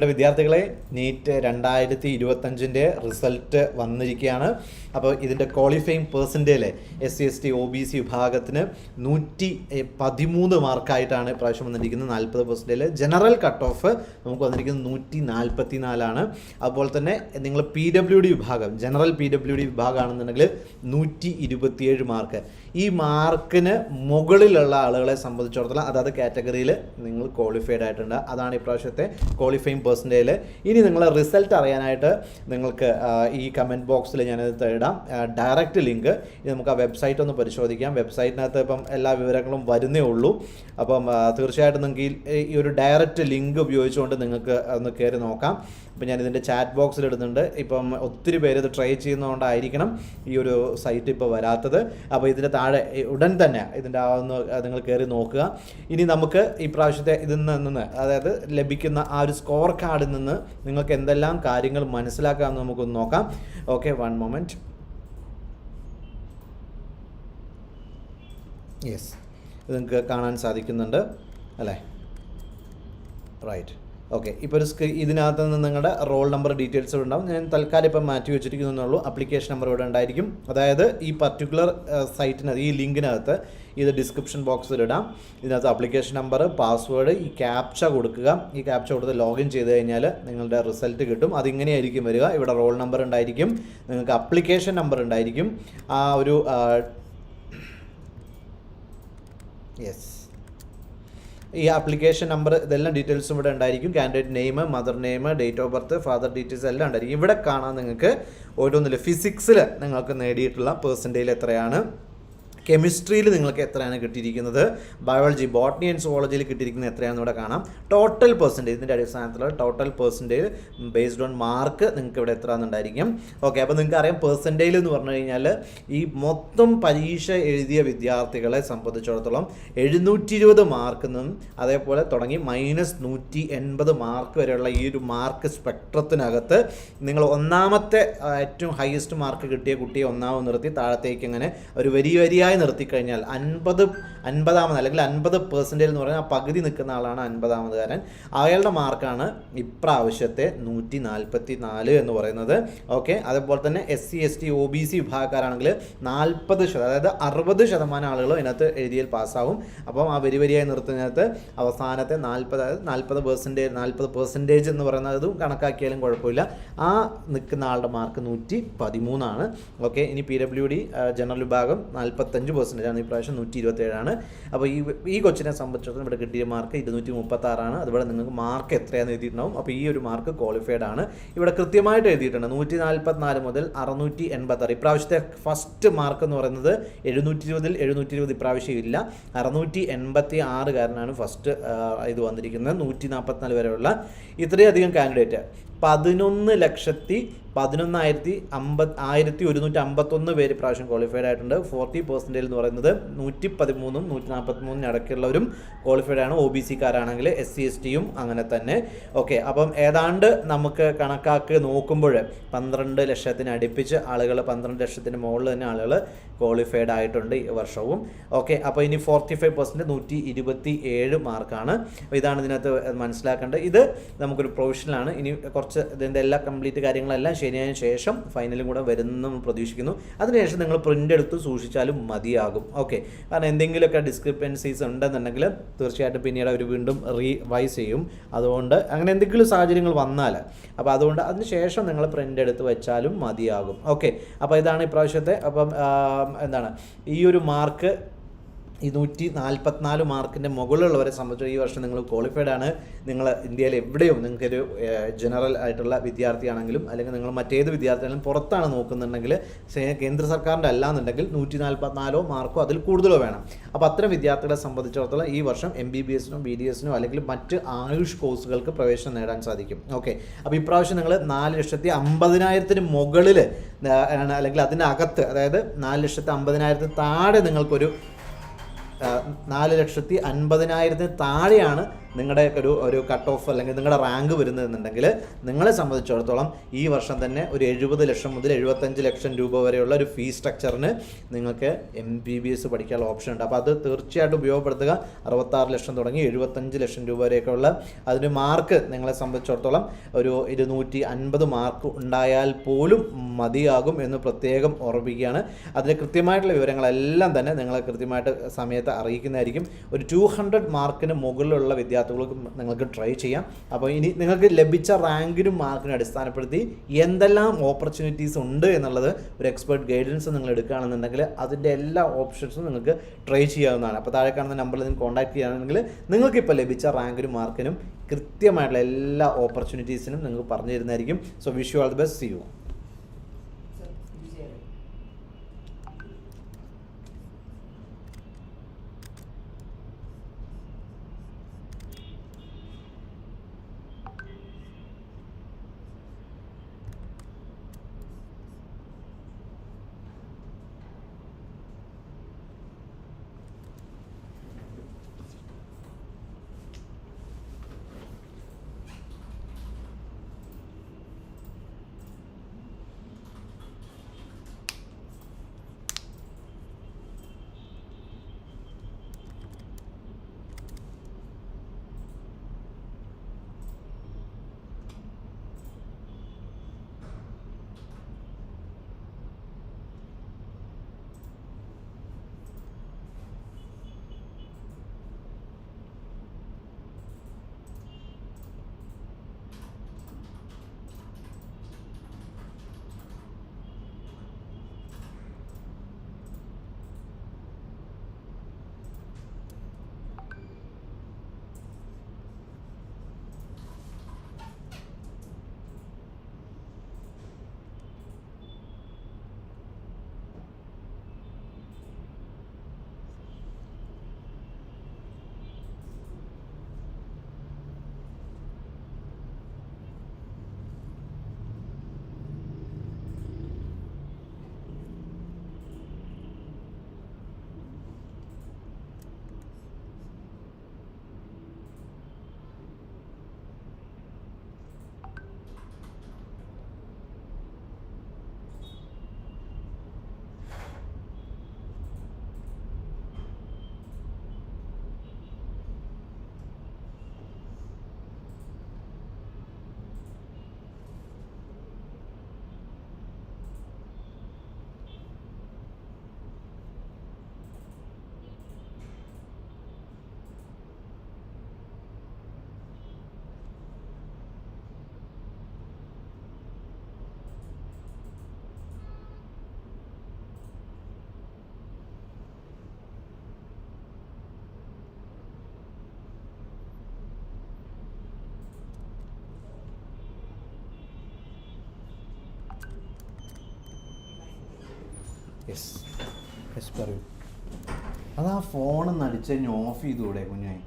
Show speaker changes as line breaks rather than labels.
ഇവിടെ വിദ്യാർത്ഥികളെ നീറ്റ് രണ്ടായിരത്തി ഇരുപത്തഞ്ചിന്റെ റിസൾട്ട് വന്നിരിക്കുകയാണ്. അപ്പോൾ ഇതിന്റെ qualifying percentage S C S T O B C വിഭാഗത്തിന് നൂറ്റി പതിമൂന്ന് മാർക്കായിട്ടാണ് പ്രാവശ്യം വന്നിരിക്കുന്നത്. നാൽപ്പത് പെർസെന്റേജ് ജനറൽ കട്ട് ഓഫ് നമുക്ക് വന്നിരിക്കുന്നത് നൂറ്റി നാൽപ്പത്തി നാലാണ് അതുപോലെ തന്നെ നിങ്ങൾ പി ഡബ്ല്യു ഡി വിഭാഗം ജനറൽ പി ഡബ്ല്യു ഡി വിഭാഗമാണെന്നുണ്ടെങ്കിൽ നൂറ്റി ഇരുപത്തിയേഴ് മാർക്ക്. ഈ മാർക്കിന് മുകളിലുള്ള ആളുകളെ സംബന്ധിച്ചിടത്തോളം അതാത് കാറ്റഗറിയിൽ നിങ്ങൾ ക്വാളിഫൈഡ് ആയിട്ടുണ്ട്. അതാണ് ഇപ്രാവശ്യത്തെ ക്വാളിഫയിങ് പേഴ്സന്റേജിൽ ഇനി നിങ്ങളെ റിസൾട്ട് അറിയാനായിട്ട് നിങ്ങൾക്ക് ഈ കമന്റ് ബോക്സിൽ ഞാനത് ഇടാം ഡയറക്റ്റ് ലിങ്ക് ഇത് നമുക്ക് ആ വെബ്സൈറ്റ് ഒന്ന് പരിശോധിക്കാം. വെബ്സൈറ്റിനകത്ത് ഇപ്പം എല്ലാ വിവരങ്ങളും വരുന്നേ ഉള്ളൂ. അപ്പം തീർച്ചയായിട്ടും നിങ്ങൾക്ക് ഈ ഒരു ഡയറക്റ്റ് ലിങ്ക് ഉപയോഗിച്ചുകൊണ്ട് നിങ്ങൾക്ക് ഒന്ന് കയറി നോക്കാം. ഇപ്പം ഞാൻ ഇതിന്റെ ചാറ്റ് ബോക്സിൽ ഇടുന്നുണ്ട്. ഇപ്പം ഒത്തിരി പേര് ഇത് ട്രൈ ചെയ്യുന്നതുകൊണ്ടായിരിക്കണം ഈ ഒരു സൈറ്റ് ഇപ്പോൾ വരാത്തത്. അപ്പോൾ ഇതിന്റെ താഴെ ഉടൻ തന്നെ ഇതിന്റെ ആ ഒന്ന് നിങ്ങൾ കയറി നോക്കുക. ഇനി നമുക്ക് ഈ പ്രാവശ്യത്തെ ഇതിൽ നിന്ന് അതായത് ലഭിക്കുന്ന ആ ഒരു സ്കോർ കാർഡിൽ നിന്ന് നിങ്ങൾക്ക് എന്തെല്ലാം കാര്യങ്ങൾ മനസ്സിലാക്കാമെന്ന് നമുക്കൊന്ന് നോക്കാം. ഓക്കെ വൺ മൊമെന്റ് യെസ് നിങ്ങൾക്ക് കാണാൻ സാധിക്കുന്നുണ്ട്. അല്ലേ? റൈറ്റ് ഓക്കെ ഇപ്പോൾ ഒരു സ്ക്രീ ഇതിനകത്ത് നിന്ന് നിങ്ങളുടെ റോൾ നമ്പർ ഡീറ്റെയിൽസ് ഉണ്ടാവും. ഞാൻ തൽക്കാലം ഇപ്പം മാറ്റി വെച്ചിരിക്കുന്നുള്ളൂ അപ്ലിക്കേഷൻ നമ്പർ ഇവിടെ ഉണ്ടായിരിക്കും. അതായത് ഈ പർട്ടിക്കുലർ സൈറ്റിനകത്ത് ഈ ലിങ്കിനകത്ത് ഇത് ഡിസ്ക്രിപ്ഷൻ ബോക്സിൽ ഇടാം. ഇതിനകത്ത് അപ്ലിക്കേഷൻ നമ്പർ പാസ്വേഡ് ഈ ക്യാപ്ച കൊടുക്കുക. ഈ ക്യാപ്ച കൊടുത്ത് ലോഗിൻ ചെയ്ത് കഴിഞ്ഞാൽ നിങ്ങളുടെ റിസൾട്ട് കിട്ടും. അതിങ്ങനെയായിരിക്കും വരിക. ഇവിടെ റോൾ നമ്പർ ഉണ്ടായിരിക്കും. നിങ്ങൾക്ക് അപ്ലിക്കേഷൻ നമ്പർ ഉണ്ടായിരിക്കും. ആ ഒരു യെസ് ഈ ആപ്ലിക്കേഷൻ നമ്പർ ഇതെല്ലാം ഡീറ്റെയിൽസും ഇവിടെ ഉണ്ടായിരിക്കും. Candidate name mother name date of birth father details എല്ലാം ഉണ്ടായിരിക്കും. ഇവിടെ കാണാൻ നിങ്ങൾക്ക് ഓരോന്നില്ല ഫിസിക്സിൽ നിങ്ങൾക്ക് നേടിയിട്ടുള്ള പേഴ്സന്റേജ് എത്രയാണ്? കെമിസ്ട്രിയിൽ നിങ്ങൾക്ക് എത്രയാണ് കിട്ടിയിരിക്കുന്നത്? ബയോളജി ബോട്ടണി ആൻഡ് സുവോളജിയിൽ കിട്ടിയിരിക്കുന്നത് എത്രയാണെന്ന് ഇവിടെ കാണാം. ടോട്ടൽ പെർസെന്റേജ് ഇതിന്റെ അടിസ്ഥാനത്തിലുള്ള total percentage based on mark നിങ്ങൾക്ക് ഇവിടെ എത്ര എന്നുണ്ടായിരിക്കും ഓക്കെ അപ്പോൾ നിങ്ങൾക്ക് അറിയാം പെർസെന്റേജ് എന്ന് പറഞ്ഞു കഴിഞ്ഞാൽ ഈ മൊത്തം പരീക്ഷ എഴുതിയ വിദ്യാർത്ഥികളെ സംബന്ധിച്ചിടത്തോളം എഴുന്നൂറ്റി ഇരുപത് മാർക്കിൽ നിന്നും അതേപോലെ തുടങ്ങി മൈനസ് നൂറ്റി എൺപത് മാർക്ക് വരെയുള്ള ഈ ഒരു മാർക്ക് സ്പെക്ട്രത്തിനകത്ത് നിങ്ങൾ ഒന്നാമത്തെ ഏറ്റവും ഹയസ്റ്റ് മാർക്ക് കിട്ടിയ കുട്ടിയെ ഒന്നാമത് നിർത്തി താഴത്തേക്ക് അങ്ങനെ ഒരു വരി വരിയായി നിർത്തിക്കഴിഞ്ഞാൽ അൻപത് അൻപതാമത് അല്ലെങ്കിൽ അൻപത് പെർസെന്റേജ് എന്ന് പറഞ്ഞാൽ പകുതി നിൽക്കുന്ന ആളാണ് അൻപതാമതുകാരൻ. അയാളുടെ മാർക്കാണ് ഇപ്രാവശ്യത്തെ നൂറ്റി നാൽപ്പത്തി നാല് എന്ന് പറയുന്നത്. ഓക്കെ അതുപോലെ തന്നെ S C S T O B C വിഭാഗക്കാരാണെങ്കിൽ നാൽപ്പത് ശതമാനം അതായത് അറുപത് ശതമാനം ആളുകളും ഇതിനകത്ത് എഴുതിയാൽ പാസ്സാവും. അപ്പം ആ വരി വരിയായി നിർത്തുന്നതിനകത്ത് അവസാനത്തെ നാൽപ്പത് അതായത് നാൽപ്പത് പെർസെന്റേജ് നാൽപ്പത് പെർസെന്റേജ് എന്ന് പറയുന്നതും കണക്കാക്കിയാലും കുഴപ്പമില്ല. ആ നിൽക്കുന്ന ആളുടെ മാർക്ക് നൂറ്റി പതിമൂന്നാണ് ഓക്കെ ഇനി പി ഡബ്ല്യു ഡി ജനറൽ വിഭാഗം നാൽപ്പത്തഞ്ച് പെർസെന്റേജ് ആണ്. ഈ പ്രാവശ്യം നൂറ്റി ഇരുപത്തേഴാണ് അപ്പോൾ ഈ ഈ കൊച്ചിനെ സംബന്ധിച്ചിടത്തോളം ഇവിടെ കിട്ടിയ മാർക്ക് ഇരുന്നൂറ്റി മുപ്പത്താറാണ് അതുപോലെ നിങ്ങൾക്ക് മാർക്ക് എത്രയാണെന്ന് എഴുതിയിട്ടുണ്ടാവും. അപ്പോൾ ഈ ഒരു മാർക്ക് ക്വാളിഫൈഡ് ആണ്. ഇവിടെ കൃത്യമായിട്ട് എഴുതിയിട്ടുണ്ട്. നൂറ്റി നാൽപ്പത്തിനാല് മുതൽ അറുന്നൂറ്റി എൺപത്താറ് ഇപ്രാവശ്യത്തെ ഫസ്റ്റ് മാർക്ക് എന്ന് പറയുന്നത് എഴുന്നൂറ്റി ഇരുപതിൽ എഴുന്നൂറ്റി ഇരുപത് ഇപ്രാവശ്യം ഇല്ല. അറുന്നൂറ്റി എൺപത്തി ആറ് കാരനാണ് ഫസ്റ്റ് ഇത് വന്നിരിക്കുന്നത്. നൂറ്റി നാൽപ്പത്തിനാല് വരെയുള്ള ഇത്രയധികം കാൻഡിഡേറ്റ് പതിനൊന്ന് ലക്ഷത്തി പതിനൊന്നായിരത്തി അമ്പത് ആയിരത്തി ഒരുന്നൂറ്റി അമ്പത്തൊന്ന് പേര് പ്രാവശ്യം ക്വാളിഫൈഡ് ആയിട്ടുണ്ട്. ഫോർട്ടി പെർസെന്റേജ് എന്ന് പറയുന്നത് നൂറ്റി പതിമൂന്നും നൂറ്റി നാൽപ്പത്തി മൂന്നും ഇടയ്ക്കുള്ളവരും ക്വാളിഫൈഡ് ആണ് ഒ ബി സിക്കാരാണെങ്കിൽ എസ് സി എസ് ടിയും അങ്ങനെ തന്നെ. ഓക്കെ അപ്പം ഏതാണ്ട് നമുക്ക് കണക്കാക്കി നോക്കുമ്പോൾ പന്ത്രണ്ട് ലക്ഷത്തിന് അടുപ്പിച്ച് ആളുകൾ പന്ത്രണ്ട് ലക്ഷത്തിന് മുകളിൽ തന്നെ ആളുകൾ ക്വാളിഫൈഡ് ആയിട്ടുണ്ട് ഈ വർഷവും. ഓക്കെ അപ്പോൾ ഇനി ഫോർട്ടി ഫൈവ് പെർസെന്റ് നൂറ്റി ഇരുപത്തി ഏഴ് മാർക്കാണ്. അപ്പോൾ ഇതാണ് ഇതിനകത്ത് മനസ്സിലാക്കേണ്ടത്. ഇത് നമുക്കൊരു പ്രൊവിഷനാണ് ഇനി കുറച്ച് ഇതിന്റെ എല്ലാ കംപ്ലീറ്റ് കാര്യങ്ങളെല്ലാം ശരിയായതിനു ശേഷം ഫൈനലും കൂടെ വരുന്നു പ്രതീക്ഷിക്കുന്നു. അതിനുശേഷം നിങ്ങൾ പ്രിന്റ് എടുത്ത് സൂക്ഷിച്ചാലും മതിയാകും. ഓക്കെ കാരണം എന്തെങ്കിലുമൊക്കെ ഡിസ്ക്രിപ്പൻസീസ് ഉണ്ടെന്നുണ്ടെങ്കിൽ തീർച്ചയായിട്ടും പിന്നീട് അവർ വീണ്ടും റീവൈസ് ചെയ്യും. അതുകൊണ്ട് അങ്ങനെ എന്തെങ്കിലും സാഹചര്യങ്ങൾ വന്നാൽ അപ്പോൾ അതുകൊണ്ട് അതിന് ശേഷം നിങ്ങൾ പ്രിന്റ് എടുത്ത് വെച്ചാലും മതിയാകും. ഓക്കെ അപ്പോൾ ഇതാണ് ഇപ്രാവശ്യത്തെ അപ്പം എന്താണ്? ഈ ഒരു മാർക്ക് ഈ നൂറ്റി നാൽപ്പത്തിനാല് മാർക്കിന്റെ മുകളിലുള്ളവരെ സംബന്ധിച്ച് ഈ വർഷം നിങ്ങൾ ക്വാളിഫൈഡ് ആണ്. നിങ്ങൾ ഇന്ത്യയിൽ എവിടെയും നിങ്ങൾക്കൊരു ജനറൽ ആയിട്ടുള്ള വിദ്യാർത്ഥിയാണെങ്കിലും അല്ലെങ്കിൽ നിങ്ങൾ മറ്റേത് വിദ്യാർത്ഥിയാണെങ്കിലും പുറത്താണ് നോക്കുന്നുണ്ടെങ്കിൽ കേന്ദ്ര സർക്കാരിന്റെ അല്ലാന്നുണ്ടെങ്കിൽ നൂറ്റി നാൽപ്പത്തിനാലോ മാർക്കോ അതിൽ കൂടുതലോ വേണം. അപ്പോൾ അത്തരം വിദ്യാർത്ഥികളെ സംബന്ധിച്ചിടത്തോളം ഈ വർഷം എം ബി ബി എസിനോ ബി ഡി എസിനോ അല്ലെങ്കിൽ മറ്റ് ആയുഷ് കോഴ്സുകൾക്ക് പ്രവേശനം നേടാൻ സാധിക്കും. ഓക്കെ. അപ്പോൾ ഇപ്രാവശ്യം നിങ്ങൾ നാല് ലക്ഷത്തി അമ്പതിനായിരത്തിന് മുകളിൽ അല്ലെങ്കിൽ അതിനകത്ത് അതായത് നാല് ലക്ഷത്തി അമ്പതിനായിരത്തിന് താഴെ നിങ്ങൾക്കൊരു നാല് ലക്ഷത്തി അൻപതിനായിരത്തിന് താഴെയാണ് നിങ്ങളുടെ ഒരു ഒരു കട്ട് ഓഫ് അല്ലെങ്കിൽ നിങ്ങളുടെ റാങ്ക് വരുന്നതെന്നുണ്ടെങ്കിൽ നിങ്ങളെ സംബന്ധിച്ചിടത്തോളം ഈ വർഷം തന്നെ ഒരു എഴുപത് ലക്ഷം മുതൽ എഴുപത്തഞ്ച് ലക്ഷം രൂപ വരെയുള്ള ഒരു ഫീ സ്ട്രക്ചറിന് നിങ്ങൾക്ക് എം ബി ബി എസ് പഠിക്കാനുള്ള ഓപ്ഷൻ ഉണ്ട്. അപ്പോൾ അത് തീർച്ചയായിട്ടും ഉപയോഗപ്പെടുത്തുക. അറുപത്താറ് ലക്ഷം തുടങ്ങി എഴുപത്തഞ്ച് ലക്ഷം രൂപ വരെയൊക്കെയുള്ള അതിന് മാർക്ക് നിങ്ങളെ സംബന്ധിച്ചിടത്തോളം ഒരു ഇരുന്നൂറ്റി അൻപത് മാർക്ക് ഉണ്ടായാൽ പോലും മതിയാകും എന്ന് പ്രത്യേകം ഓർമ്മിക്കുകയാണ് അതിന് കൃത്യമായിട്ടുള്ള വിവരങ്ങളെല്ലാം തന്നെ നിങ്ങളെ കൃത്യമായിട്ട് സമയത്ത് അറിയിക്കുന്നതായിരിക്കും. ഒരു ടു ഹൺഡ്രഡ് മാർക്കിന് മുകളിലുള്ള വിദ്യാർത്ഥികൾക്ക് നിങ്ങൾക്ക് ട്രൈ ചെയ്യാം. അപ്പോൾ ഇനി നിങ്ങൾക്ക് ലഭിച്ച റാങ്കിനും മാർക്കിനും അടിസ്ഥാനപ്പെടുത്തി എന്തെല്ലാം ഓപ്പർച്യൂണിറ്റീസ് ഉണ്ട് എന്നുള്ളത് ഒരു എക്സ്പേർട്ട് ഗൈഡൻസ് നിങ്ങൾ എടുക്കുകയാണെന്നുണ്ടെങ്കിൽ അതിന്റെ എല്ലാ ഓപ്ഷൻസും നിങ്ങൾക്ക് ട്രൈ ചെയ്യാവുന്നതാണ്. അപ്പോൾ താഴെ കാണുന്ന നമ്പറിൽ നിങ്ങൾ കോൺടാക്ട് ചെയ്യുകയാണെങ്കിൽ നിങ്ങൾക്ക് ഇപ്പോൾ ലഭിച്ച റാങ്കിനും മാർക്കിനും കൃത്യമായിട്ടുള്ള എല്ലാ ഓപ്പർച്യൂണിറ്റീസിനും നിങ്ങൾക്ക് പറഞ്ഞു തരുന്നതായിരിക്കും so wish you all the best see you yes yes പറയൂ. അത് ആ ഫോൺ അടിച്ച് കഴിഞ്ഞ് ഓഫ് ചെയ്തുകൂടെ കുഞ്ഞായി?